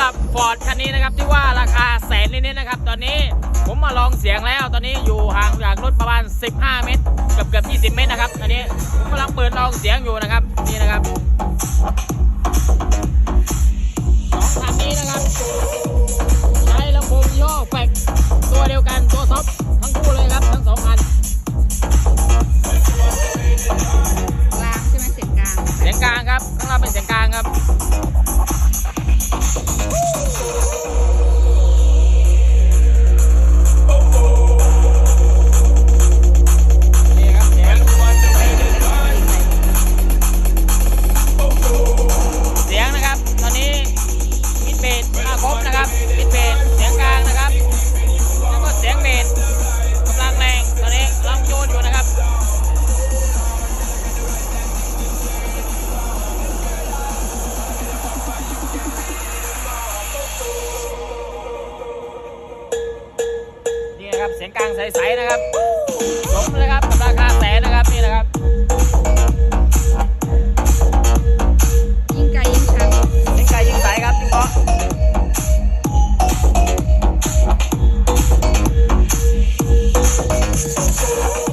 หรับฟอร์ดคันนี้นะครับที่ว่าราคาแสนนิดๆนะครับ ตอนนี้ผมมาลองเสียงแล้ว ตอนนี้อยู่ห่างจากรถประมาณ 15 เมตรเกือบเกือบ20 เมตรนะครับอันนี้ผมกำลังเปิดลองเสียงอยู่นะครับนี่นะครับสองคันนี้นะครับ ใช้ลำโพงยี่ห้อแฟกตัวเดียวกันตัวท็อปทั้งคู่เลยครับทั้งสองคันกลางใช่ไหมเสียงกลางเสียงกลางครับข้างล่างเป็นเสียงกลางครับ สียงกลางใสๆนะครับสมเลยครับราคาแสนนะครับนี่นะครับยิ่งไกลยิ่งชัดยิ่งไกลยิ่งใสครับพี่งเพาะครับ